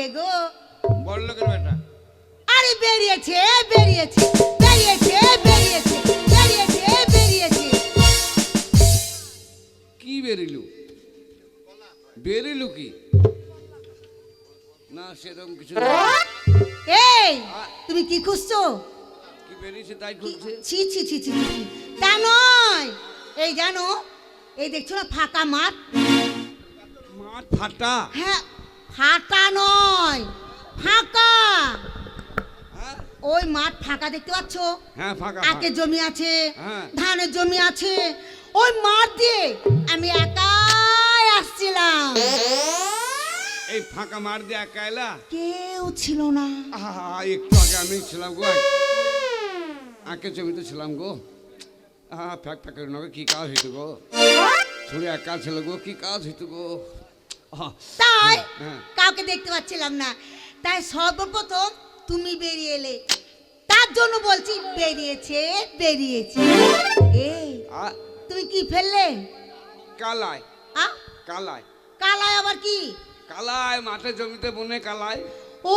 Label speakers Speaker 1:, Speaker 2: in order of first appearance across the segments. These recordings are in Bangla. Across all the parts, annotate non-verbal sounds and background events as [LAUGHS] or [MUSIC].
Speaker 1: কে গো?
Speaker 2: বড় লোকের বেটা।
Speaker 1: আরে বেরিয়েছে বেরিয়েছে বেরিয়েছে বেরিয়েছে বেরিয়েছে বেরিয়েছে।
Speaker 2: কি বেরিলু? বেরিলু কি? না সেরকম কিছু
Speaker 1: এই তুমি কি খুঁজছো?
Speaker 2: কি বেরিয়েছে তাই খুলছে
Speaker 1: ছি ছি ছি ছি ছি, ছি। তা নয়। এই জানো এই দেখছ না ফাঁকা মাঠ?
Speaker 2: মাঠ ফাটা?
Speaker 1: হ্যাঁ ফাঁকা নয় ফাঁকা।
Speaker 2: হ্যাঁ
Speaker 1: ওই মাঠ ফাঁকা দেখতে পাচ্ছ?
Speaker 2: হ্যাঁ ফাঁকা
Speaker 1: আখের জমি আছে
Speaker 2: হ্যাঁ।
Speaker 1: ধানের জমি আছে। ওই মাঠ দিয়ে আমি একাই আসছিলাম।
Speaker 2: এই ফাঁকা মার দিয়ে একা এলা?
Speaker 1: কেউ ছিল না।
Speaker 2: আহা, একটু আগে আমি ছিলাম গো আঁকে জমিতে ছিলাম গো। আহা ফ্যাক ফ্যাক কি কাজ হইতো গো? ছুরি একা ছিল গো কি কাজ হইতো গো?
Speaker 1: তাই
Speaker 2: হ্যাঁ।
Speaker 1: কাউকে দেখতে পাচ্ছিলাম না। তাই সর্বপ্রথম তুমি বেরিয়ে এলে। তার জন্য বলছি বেরিয়েছে বেরিয়েছে। এই তুমি কি ফেললে?
Speaker 2: কালায়।
Speaker 1: আ?
Speaker 2: কালায়।
Speaker 1: কালায় আবার কি?
Speaker 2: কালায় মাঠে জমিতে বনে কালায়।
Speaker 1: ও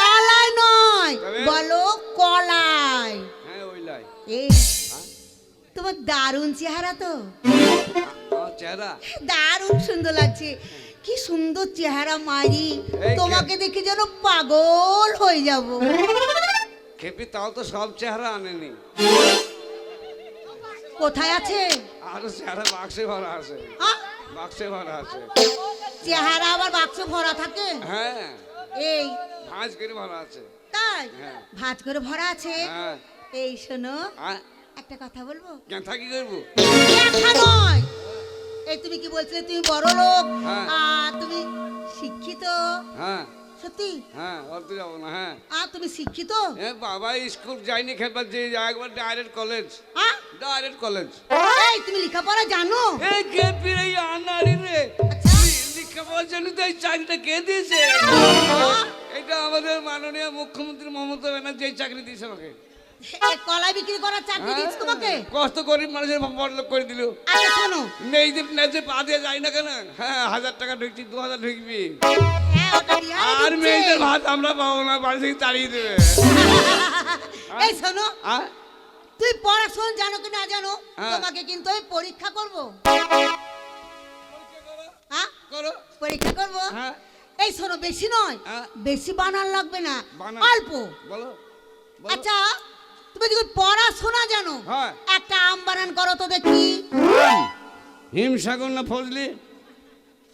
Speaker 1: কালায় নয়? বলো কলায়।
Speaker 2: হ্যাঁ ওই লাই।
Speaker 1: এই তোমার দারুণ চেহারা তো।
Speaker 2: চেহারা?
Speaker 1: দারুণ সুন্দর লাগছে। কি সুন্দর চেহারা মারি। তোমাকে দেখে যেন পাগল হয়ে যাব।
Speaker 2: খেপি তাও তো সব চেহারা আনেনি।
Speaker 1: কোথায় আছে?
Speaker 2: আর চেহারা বাক্সে ভরা আছে। বাক্সে ভরা আছে।
Speaker 1: চেহারা আবার বাক্স ভরা থাকে?
Speaker 2: হ্যাঁ।
Speaker 1: এই।
Speaker 2: ভাঁজ করে ভরা আছে।
Speaker 1: তাই?
Speaker 2: হ্যাঁ।
Speaker 1: ভাঁজ করে ভরা আছে?
Speaker 2: হ্যাঁ।
Speaker 1: এই শোনো একটা কথা বলব?
Speaker 2: কেন থাকি করব?
Speaker 1: দেখা নয়। এই তুমি কি বলছিলে? তুমি বড় লোক।
Speaker 2: হ্যাঁ।
Speaker 1: আর তুমি শিক্ষিত।
Speaker 2: হ্যাঁ।
Speaker 1: সত্যি?
Speaker 2: হ্যাঁ অত যাব না হ্যাঁ।
Speaker 1: আর তুমি শিক্ষিত?
Speaker 2: এ বাবা স্কুল যাইনি খেলবার যে একবার ডাইরেক্ট কলেজ
Speaker 1: আ?
Speaker 2: ডাইরেক্ট কলেজ
Speaker 1: এই তুমি লেখাপড়া জানো?
Speaker 2: এই কে ফিরে আনারি রে?
Speaker 1: আচ্ছা।
Speaker 2: তো এই চাকরিটা কে দিয়েছে? এটা আমাদের মাননীয় মুখ্যমন্ত্রী মমতা ব্যানার্জি এই চাকরি দিয়েছে আমাকে।
Speaker 1: কলা বিক্রি করার চাকরি দিচ্ছ তোমাকে?
Speaker 2: কষ্ট গরিব মানুষের বড়লোক করে দিল।
Speaker 1: আচ্ছা শোনো।
Speaker 2: নেই যে নেচে পা দিয়ে যাই না কেন? হ্যাঁ হাজার টাকা ঢুকছি দু হাজার ঢুকবি।
Speaker 1: ওটা বিহারে
Speaker 2: আর মেয়েদের ভাত আমরা পাবো না বাড়ি থেকে তাড়িয়ে দেবে। [LAUGHS]
Speaker 1: এই শোনো তুই পড়াশোনা জানো কি না জানো। তোমাকে কিন্তু আমি পরীক্ষা করব। হ্যাঁ?
Speaker 2: করো।
Speaker 1: পরীক্ষা করব? এই শোনো বেশি নয়।
Speaker 2: হ্যাঁ।
Speaker 1: বেশি বানান লাগবে না। অল্প।
Speaker 2: বলো।
Speaker 1: আচ্ছা তুমি যদি পড়াশোনা জানো?
Speaker 2: হ্যাঁ।
Speaker 1: একটা আম বানান করো তো দেখি
Speaker 2: হিমসাগর না ফজলি?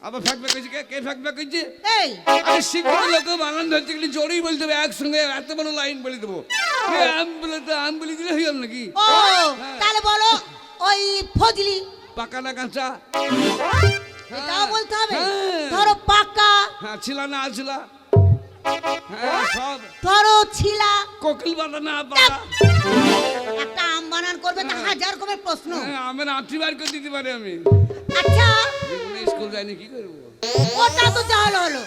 Speaker 2: আবার ফ্যাকবে কইছে কে? কে ফ্যাকবে কইছে?
Speaker 1: এই।
Speaker 2: আরে শিক্ষিত লোক বানান ধরতে গেলে জোরেই বলতে হবে একসঙ্গে এত বড় লাইন বলে দেবো। এ আম বলে তো আম বলে দিলে হয়ে গেল নাকি?
Speaker 1: ও
Speaker 2: হ্যাঁ।
Speaker 1: তাহলে বলো ওই ফজলি।
Speaker 2: পাকা না কাঁচা?
Speaker 1: এটাও বলতে হবে।
Speaker 2: হ্যাঁ।
Speaker 1: ধরো পাকা।
Speaker 2: হ্যাঁ ছিলা না ছিলা হ্যাঁ সব।
Speaker 1: ধরো ছিলা।
Speaker 2: কোকিল বাঁধা না বাঁধা
Speaker 1: একটা আম বানান করবে তা হাজার রকমের প্রশ্ন।
Speaker 2: হ্যাঁ আমার আঁটি বার করে দিতে পারি আমি।
Speaker 1: আচ্ছা।
Speaker 2: স্কুল যাইনি কি করব
Speaker 1: ওটা তো তাহলে হলো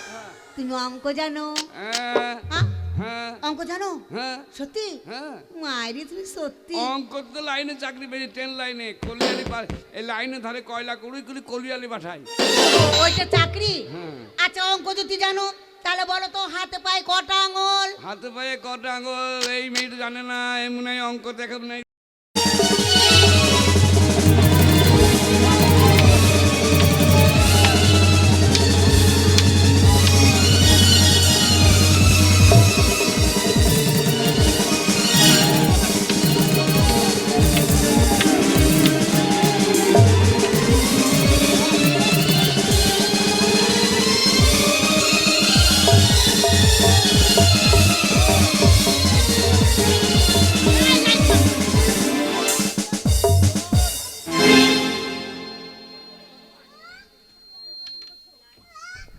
Speaker 1: তুমি অঙ্ক জানো?
Speaker 2: হ্যাঁ।
Speaker 1: হ্যাঁ?
Speaker 2: হ্যাঁ।
Speaker 1: অঙ্ক জানো?
Speaker 2: হ্যাঁ।
Speaker 1: সত্যি?
Speaker 2: হ্যাঁ।
Speaker 1: মায়েরি তুমি সত্যি।
Speaker 2: অঙ্ক তো লাইনে চাকরি পেয়েছি ট্রেন লাইনে কলিয়ালি এই লাইনে ধারে কয়লা কুড়ি কুড়ি কলিয়ালি পাঠাই।
Speaker 1: ওইটা চাকরি?
Speaker 2: হ্যাঁ।
Speaker 1: আচ্ছা অঙ্ক যদি জানো তাহলে বলো তো, হাতে পায়ে কটা আঙুল?
Speaker 2: হাতে পায়ে কটা আঙুল? এই মেয়েটা জানে না, এমন অঙ্ক দেখে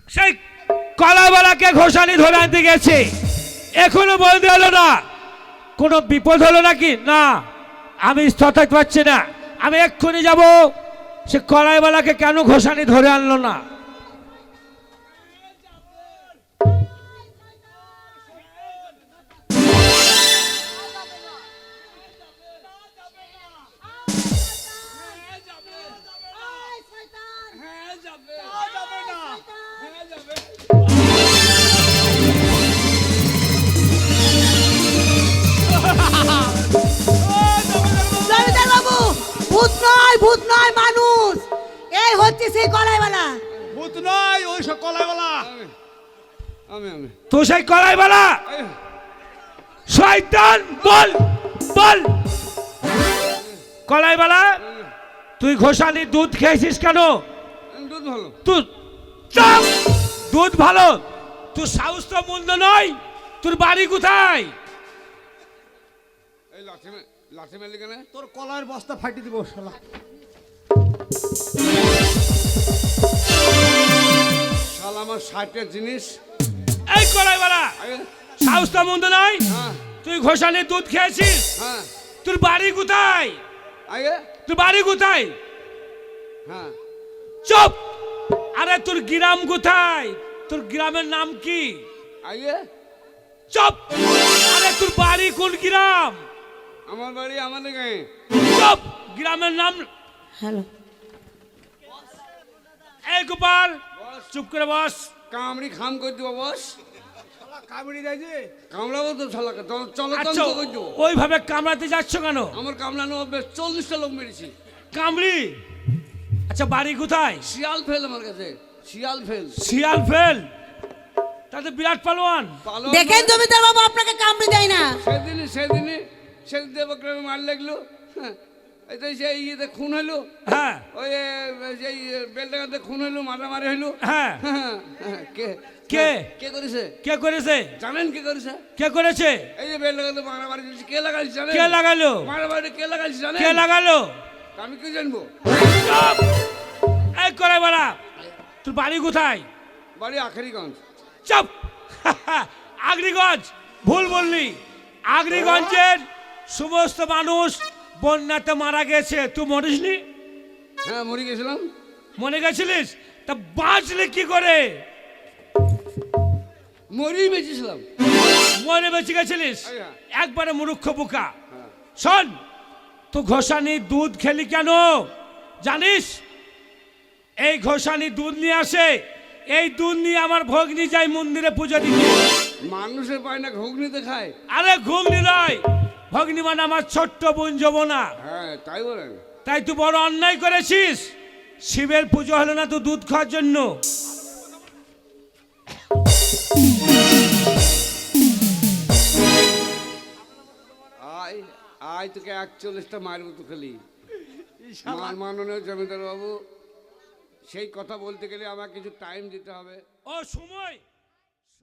Speaker 3: সেই কলাবালাকে ঘোষানি ধরে আনতে গেছে। এখনও বলতে হলো না। কোনো বিপদ হলো নাকি? না। আমি স্থ পারছি না। আমি এক্ষুনি যাব। সে কলাইবালাকে কেন ঘোষানি ধরে আনলো না?
Speaker 4: সব কলাইওয়ালা।
Speaker 2: আমি আমি।
Speaker 3: তুই সেই
Speaker 2: এই,
Speaker 3: শয়তান বল বল। কলাইবালা তুই ঘোষালি দুধ খেয়েছিস কেন?
Speaker 2: দুধ ভালো।
Speaker 3: তুই চাপ দুধ ভালো। তুই সাহস তো মন্দ নয়। তোর বাড়ি কোথায়?
Speaker 2: এই লাঠি মেলি কেন
Speaker 4: তোর কলার বস্তা ফাটি দিব শালা।
Speaker 2: আমার ষাটের জিনিস।
Speaker 3: এই কলাইবালা
Speaker 2: আগে,
Speaker 3: সাহস তো মন্দ নয়
Speaker 2: হ্যাঁ।
Speaker 3: তুই ঘোষালি দুধ খেয়েছিস?
Speaker 2: হ্যাঁ।
Speaker 3: তোর বাড়ি কোথায়? তোর বাড়ি কোথায়?
Speaker 2: হ্যাঁ।
Speaker 3: চুপ! আরে তোর গ্রাম কোথায়? তোর গ্রামের নাম কি? চুপ! আরে তোর বাড়ি কোন গ্রাম?
Speaker 2: আমার বাড়ি আমাদের গায়ে।
Speaker 3: চুপ! গ্রামের নাম
Speaker 1: হ্যালো।
Speaker 3: এই গোপাল
Speaker 2: বস।
Speaker 3: চুপ করে বস।
Speaker 2: কামড়ি খাম করে দিব বস।
Speaker 4: কামড়ি দেয় যে।
Speaker 2: কামড়াবো তো শালাকে তো- চলো
Speaker 3: আচ্ছা ওইভাবে কামড়াতে যাচ্ছ কেন?
Speaker 2: আমার কামড়ানো চল্লিশটা লোক মেরেছি।
Speaker 3: কামড়ি? আচ্ছা বাড়ি কোথায়?
Speaker 2: শিয়াল ফেল আমার কাছে শিয়াল ফেল।
Speaker 3: শিয়াল ফেল? তাতে বিরাট পালোয়ান।
Speaker 2: পালো
Speaker 1: দেখেন জমিদার বাবু আপনাকে কামড়ে দেয় না।
Speaker 2: সেদিনই সেদিনই সেদিন দেবগ্রামে মার লাগল। হ্যাঁ এই তো সেই ইয়েতে খুন হইল?
Speaker 3: হ্যাঁ।
Speaker 2: ওই এ, সেই বেলডাঙ্গাতে খুন মারামারি হইল?
Speaker 3: হ্যাঁ।
Speaker 2: হ্যাঁ, হ্যাঁ, কে?
Speaker 3: কে?
Speaker 2: কে করেছে?
Speaker 3: কে করেছে?
Speaker 2: জানেন কে করেছে?
Speaker 3: কে করেছে?
Speaker 2: এই যে বেলডাঙ্গাতে মারামারি চলছে কে লাগাইছে জানেন?
Speaker 3: কে লাগালো?
Speaker 2: মারামারি কে লাগাইছে জানেন?
Speaker 3: কে লাগালো?
Speaker 2: আমি কি জানব!
Speaker 3: এই করে বেড়া। তোর বাড়ি কোথায়?
Speaker 2: বাড়ি আখেরিগঞ্জ।
Speaker 3: চুপ! আগ্রিগঞ্জ ভুল বললি। আগ্রিগঞ্জের সমস্ত মানুষ বন্যাতে মারা গেছে। তুই মরিসনি
Speaker 2: হ্যাঁ মরে গেছিলাম।
Speaker 3: মরে গেছিলিস? তা বাঁচলি কি করে?
Speaker 2: মরেই বেঁচেছিলাম।
Speaker 3: মরে বেঁচে গেছিলিস? একবারে মূর্খ বোকা।
Speaker 2: হ্যাঁ।
Speaker 3: শোন তুই ঘোষানি দুধ খেলি কেন? জানিস? এই ঘোষানি দুধ নিয়ে আসে। এই দুধ নিয়ে আমার ভগ্নি যায় মন্দিরে পুজো দিতে।
Speaker 2: মানুষের পায় না ঘুগনিতে খায়।
Speaker 3: আরে ঘুগনি নয় ভগ্নি মানে আমার ছোট্ট বোন যমুনা।
Speaker 2: হ্যাঁ তাই বলেন।
Speaker 3: তাই তুই বড় অন্যায় করেছিস। শিবের পুজো হলো না তুই দুধ খাওয়ার জন্য।
Speaker 2: আয় আয় তোকে একচল্লিশটা মারবো তো খালি। মার মাননীয় জমিদার বাবু সেই কথা বলতে গেলে আমার কিছু টাইম দিতে হবে।
Speaker 3: ও সময়।